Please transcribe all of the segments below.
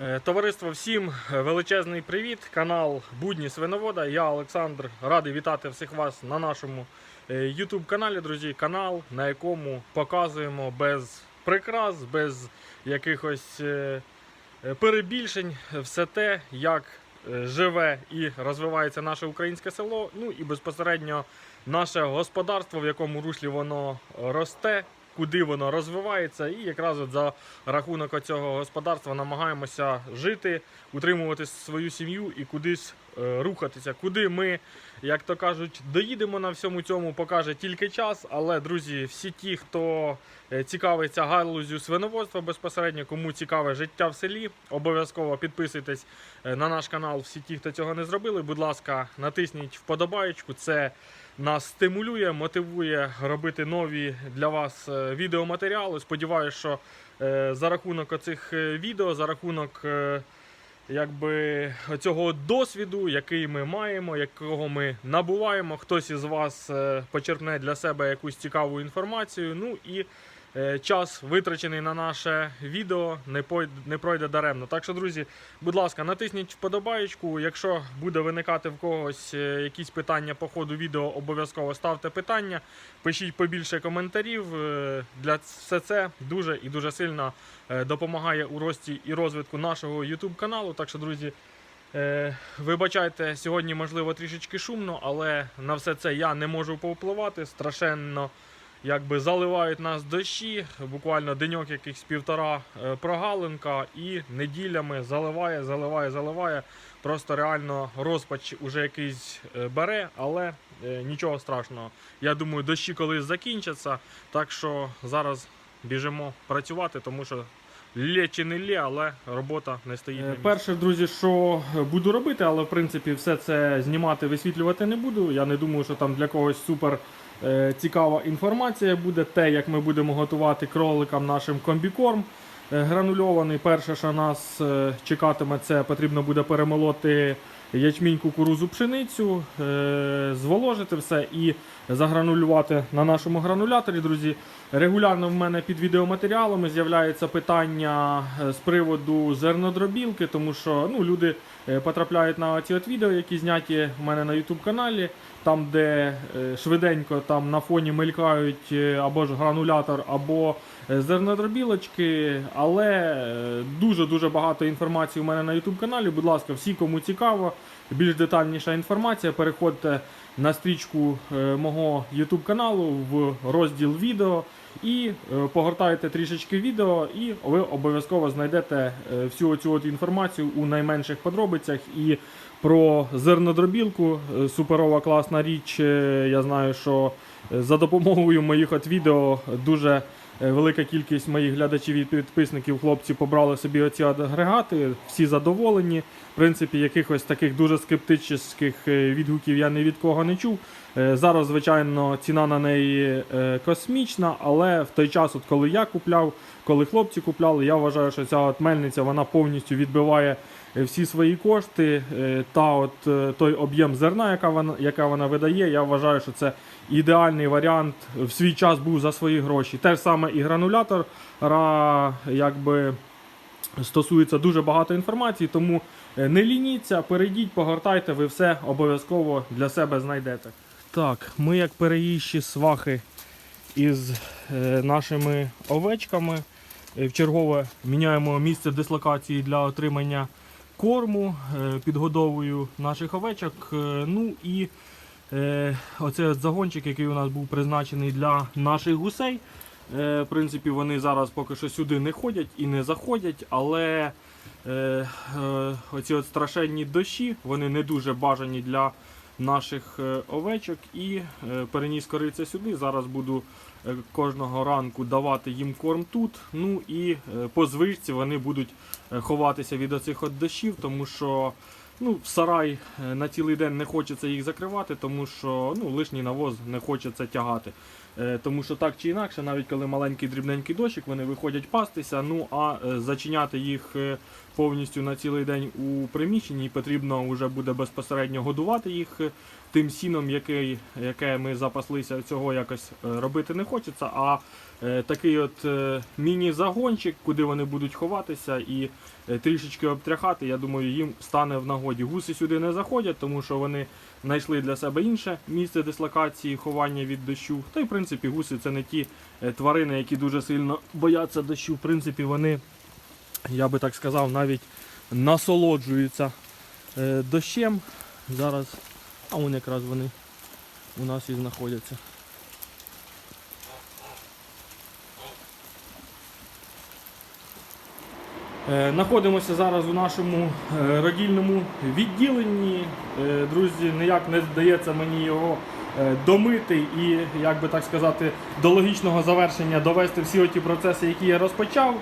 Е, Товариство, всім величезний привіт. Канал Будні Свиновода. Я Олександр. Радий вітати всіх вас на нашому е, YouTube каналі, друзі. Канал, на якому показуємо без прикрас, без якихось е, е, перебільшень все те, як е, живе і розвивається наше українське село. Ну і безпосередньо наше господарство, в якому руслі воно росте, куди воно розвивається, і якраз от за рахунок цього господарства намагаємося жити, утримувати свою сім'ю і кудись е, рухатися. Куди ми, як то кажуть, доїдемо на всьому цьому, покаже тільки час. Але, друзі, всі ті, хто е, цікавиться галузю свиноводства безпосередньо, кому цікаве життя в селі, обов'язково підписуйтесь е, на наш канал. Всі ті, хто цього не зробили, будь ласка, натисніть вподобаєчку. Це нас стимулює, мотивує робити нові для вас е, відеоматеріали. Сподіваюся, що е, за рахунок оцих е, відео, за рахунок якби, цього досвіду, який ми маємо, якого ми набуваємо, хтось із вас почерпне для себе якусь цікаву інформацію. Ну і час витрачений на наше відео не, пройде даремно. Так що, друзі, будь ласка, натисніть вподобаєчку. Якщо буде виникати в когось е, якісь питання по ходу відео, обов'язково ставте питання, пишіть побільше коментарів. Е, Для все це дуже і дуже сильно е, допомагає у рості і розвитку нашого YouTube каналу. Так що, друзі. Е, Вибачайте, сьогодні можливо трішечки шумно, але на все це я не можу повпливати. Страшенно якби заливають нас дощі, буквально деньок якихось півтора е, прогалинка, і неділями заливає, заливає, заливає. Просто реально розпач уже якийсь е, бере, але е, нічого страшного. Я думаю, дощі колись закінчаться. Так що зараз біжимо працювати, тому що лє чи не лє, але робота не стоїть. на місці. Перше, друзі, що буду робити, але в принципі все це знімати, висвітлювати не буду. Я не думаю, що там для когось супер цікава інформація буде. Те, як ми будемо готувати кроликам нашим комбікорм е, гранульований. Перше, що нас е, чекатиме, це потрібно буде перемолоти ячмінь, кукурузу, пшеницю, е, зволожити все і загранулювати на нашому грануляторі, друзі. Регулярно в мене під відеоматеріалами з'являється питання е, з приводу зернодробілки, тому що ну, люди е, потрапляють на ці от відео, які зняті в мене на YouTube каналі, там, де е, швиденько там на фоні мелькають е, або ж гранулятор, або е, зернодробілочки. Але дуже-дуже багато інформації у мене на YouTube каналі. Будь ласка, всі, кому цікаво, більш детальніша інформація, переходьте на стрічку мого YouTube каналу в розділ відео і е, погортайте трішечки відео, і ви обов'язково знайдете всю цю інформацію у найменших подробицях. І про зернодробілку е, суперова класна річ. Е, Я знаю, що е, за допомогою моїх от відео дуже велика кількість моїх глядачів і підписників, хлопці побрали собі оці агрегати, всі задоволені. В принципі, якихось таких дуже скептичних відгуків я ні від кого не чув. Зараз, звичайно, ціна на неї космічна, але в той час, от коли я купляв, коли хлопці купляли, я вважаю, що ця от мельниця вона повністю відбиває всі свої кошти. е, Та от е, той об'єм зерна, яка вона, яка вона видає, я вважаю, що це ідеальний варіант в свій час був за свої гроші. Те ж саме і гранулятор, якби стосується дуже багато інформації, тому е, не лініться, перейдіть, погортайте, ви все обов'язково для себе знайдете. Так, ми як переїжджі свахи із е, нашими овечками. е, В чергове міняємо місце дислокації для отримання корму, е, підгодовую наших овечок. Е, Ну і е, оцей от загончик, який у нас був призначений для наших гусей. В принципі, вони зараз поки що сюди не ходять і не заходять, але оці от страшенні дощі, вони не дуже бажані для наших овечок і переніс кориця сюди. Зараз буду кожного ранку давати їм корм тут. Ну і е, по звичці вони будуть е, ховатися від оцих от дощів, тому що ну, в сарай е, на цілий день не хочеться їх закривати, тому що ну, лишній навоз не хочеться тягати. Е, Тому що так чи інакше, навіть коли маленький дрібненький дощик, вони виходять пастися. Ну а е, зачиняти їх е, повністю на цілий день у приміщенні потрібно вже буде безпосередньо годувати їх е, тим сіном, який, яке ми запаслися цього якось е, робити не хочеться. А е, такий от е, міні-загончик, куди вони будуть ховатися і трішечки обтряхати, я думаю, їм стане в нагоді. Гуси сюди не заходять, тому що вони знайшли для себе інше місце дислокації, ховання від дощу. Та й в принципі гуси це не ті тварини, які дуже сильно бояться дощу. В принципі, вони, я би так сказав, навіть насолоджуються дощем. Зараз, а вон якраз вони у нас і знаходяться. Е, Знаходимося зараз у нашому е, родільному відділенні. Е, Друзі, ніяк не вдається мені його домити і, як би так сказати, до логічного завершення довести всі ті процеси, які я розпочав.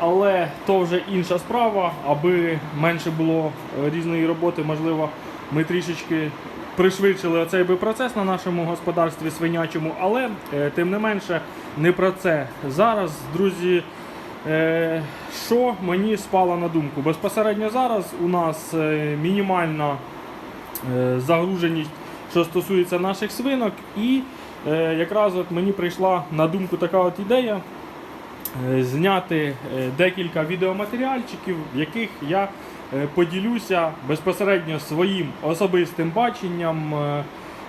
Але то вже інша справа, аби менше було різної роботи, можливо, ми трішечки пришвидшили оцей би процес на нашому господарстві свинячому, але е, тим не менше не про це. Зараз, друзі, Е, Що мені спало на думку? Безпосередньо зараз у нас е, мінімальна загруженість, що стосується наших свинок, і якраз от мені прийшла на думку така от ідея зняти декілька відеоматеріальчиків, в яких я поділюся безпосередньо своїм особистим баченням. е,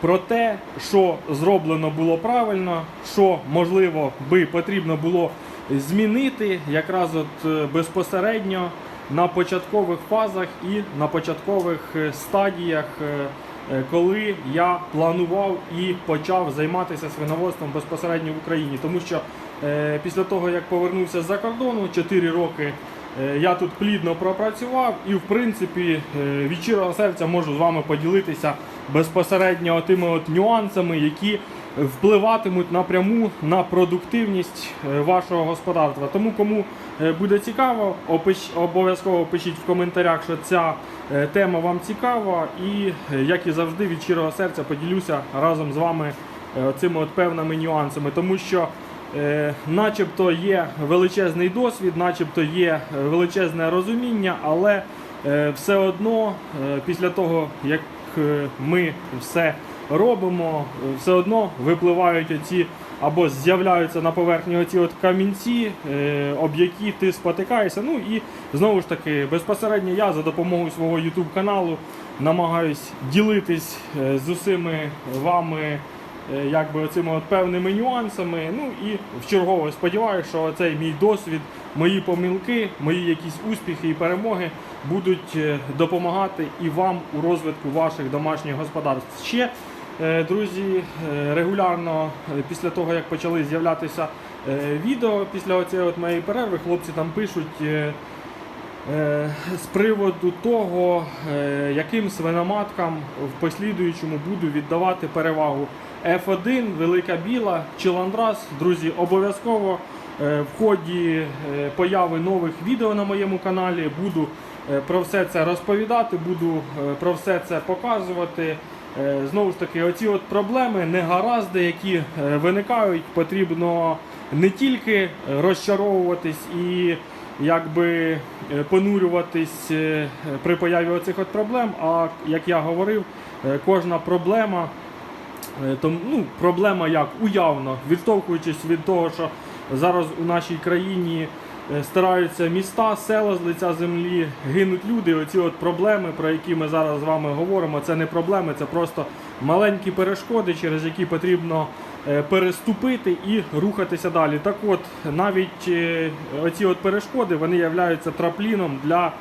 Про те, що зроблено було правильно, що можливо би потрібно було змінити якраз от е, безпосередньо на початкових фазах і на початкових е, стадіях, е, е, коли я планував і почав займатися свиноводством безпосередньо в Україні. Тому що е, після того, як повернувся з-за кордону, 4 роки е, я тут плідно пропрацював і, в принципі, е, від щирого серця можу з вами поділитися безпосередньо тими от нюансами, які впливатимуть напряму на продуктивність е, вашого господарства. Тому кому е, буде цікаво, опиш- обов'язково пишіть в коментарях, що ця е, тема вам цікава, і е, як і завжди від щирого серця поділюся разом з вами е, цими от певними нюансами, тому що. Е, начебто є величезний досвід, начебто є е, величезне розуміння, але е, все одно після того, як ми все робимо, все одно випливають оці або з'являються на поверхні оці от камінці, об які ти спотикаєшся. Ну і знову ж таки, безпосередньо я за допомогою свого YouTube каналу намагаюсь ділитись з усіми вами якби оцими от певними нюансами. Ну і в чергове сподіваюся, що цей мій досвід, мої помилки, мої якісь успіхи і перемоги будуть е, допомагати і вам у розвитку ваших домашніх господарств. Ще е, друзі, е, регулярно е, після того, як почали з'являтися е, відео після цієї от моєї перерви, хлопці там пишуть. Е, з приводу того, е, яким свиноматкам в послідуючому буду віддавати перевагу. F1, Велика Біла чи Ландрас. Друзі, обов'язково е, в ході появи нових відео на моєму каналі буду про все це розповідати, буду про все це показувати. Знову ж таки, оці от проблеми, негаразди, які виникають, потрібно не тільки розчаровуватись і якби е, понурюватись е, при появі оцих от проблем. А як я говорив, е, кожна проблема, том, ну, проблема як уявно, відштовхуючись від того, що зараз у нашій країні стараються міста, села з лиця землі, гинуть люди. Оці от проблеми, про які ми зараз з вами говоримо, це не проблеми, це просто маленькі перешкоди, через які потрібно переступити і рухатися далі. Так от, навіть е, оці от перешкоди вони являються трапліном для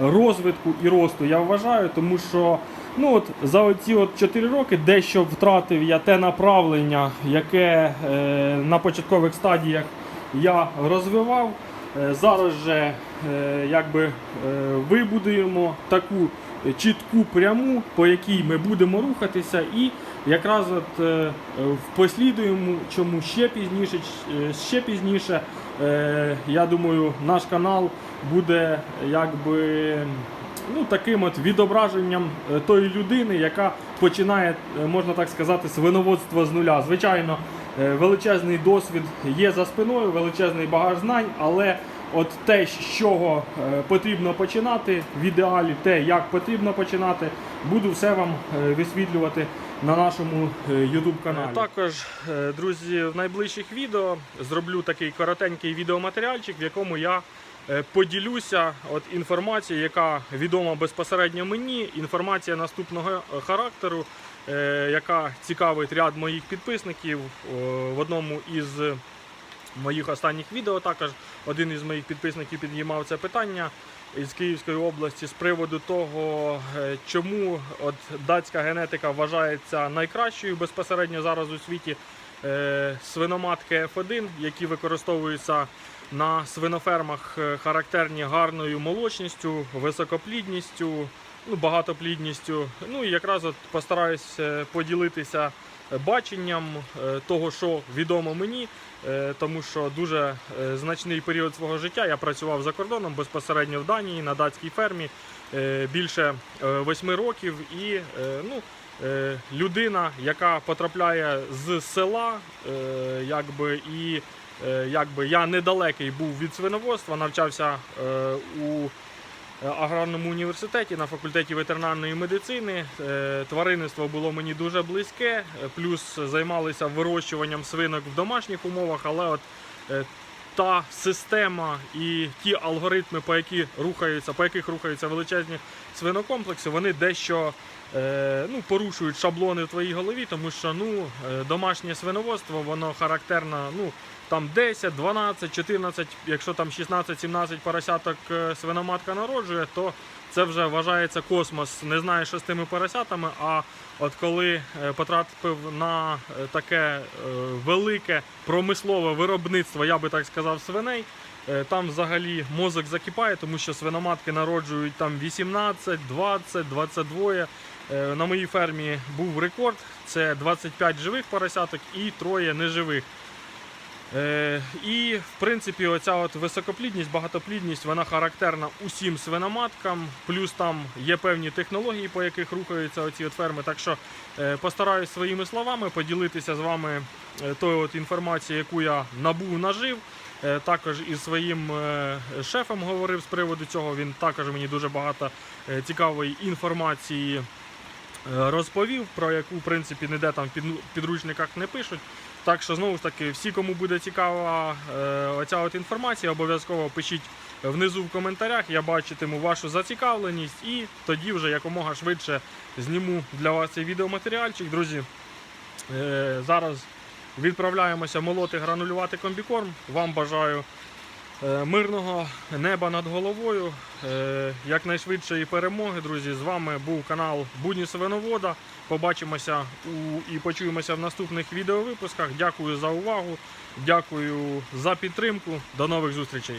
розвитку і росту. Я вважаю, тому що ну от за оці от 4 роки дещо втратив я те направлення, яке е, на початкових стадіях я розвивав. Е, Зараз же е, якби е, вибудуємо таку чітку пряму, по якій ми будемо рухатися, і якраз от е, в послідуємо, чому ще пізніше, е, ще пізніше, е, я думаю, наш канал буде якби ну, таким от відображенням е, тої людини, яка починає, е, можна так сказати, свиноводство з нуля. Звичайно, е, величезний досвід є за спиною, величезний багаж знань, але от те, з чого е, потрібно починати, в ідеалі те, як потрібно починати, буду все вам е, висвітлювати на нашому е, YouTube каналі. Також, друзі, в найближчих відео зроблю такий коротенький відеоматеріальчик, в якому я поділюся от інформацією, яка відома безпосередньо мені, інформація наступного характеру, яка цікавить ряд моїх підписників в одному із моїх останніх відео. Також один із моїх підписників піднімав це питання із Київської області з приводу того, е, чому от датська генетика вважається найкращою безпосередньо зараз у світі. Е, Свиноматки F1, які використовуються на свинофермах, е, характерні гарною молочністю, високоплідністю, ну, багатоплідністю. Ну і якраз от постараюсь поділитися баченням е, того, що відомо мені, е, тому що дуже е, значний період свого життя я працював за кордоном безпосередньо в Данії на датській фермі більше восьми років. І ну, людина, яка потрапляє з села, якби і якби я недалекий був від свиноводства, навчався у аграрному університеті на факультеті ветеринарної медицини. Е, Тваринництво було мені дуже близьке, е, плюс займалися вирощуванням свинок в домашніх умовах, але от е, та система і ті алгоритми, по які рухаються, по яких рухаються величезні свинокомплекси, вони дещо е, ну, порушують шаблони в твоїй голові, тому що ну, е, домашнє свиноводство, воно характерно, ну, там 10, 12, 14, якщо там 16-17 поросяток е, свиноматка народжує, то це вже вважається космос. Не знаю, що з тими поросятами. А от коли е, потрапив на е, таке е, велике промислове виробництво, я би так сказав, свиней. е, Там взагалі мозок закипає, тому що свиноматки народжують там 18, 20, 22. Е, На моїй фермі був рекорд: це 25 живих поросяток і троє неживих. Е, і в принципі, оця от високоплідність, багатоплідність, вона характерна усім свиноматкам. Плюс там є певні технології, по яких рухаються оці от ферми. Так що е, постараюсь своїми словами поділитися з вами тою от інформацією, яку я набув, нажив. Також із своїм шефом говорив з приводу цього. Він також мені дуже багато цікавої інформації розповів, про яку в принципі ніде там в підручниках не пишуть. Так що знову ж таки, всі, кому буде цікава е, оця от інформація, обов'язково пишіть внизу в коментарях. Я бачитиму вашу зацікавленість і тоді вже якомога швидше зніму для вас цей відеоматеріальчик. Друзі, е, зараз відправляємося молоти гранулювати комбікорм. Вам бажаю е, мирного неба над головою, е, якнайшвидшої перемоги, друзі. З вами був канал Будні Свиновода. Побачимося у, і почуємося в наступних відеовипусках. Дякую за увагу, дякую за підтримку. До нових зустрічей.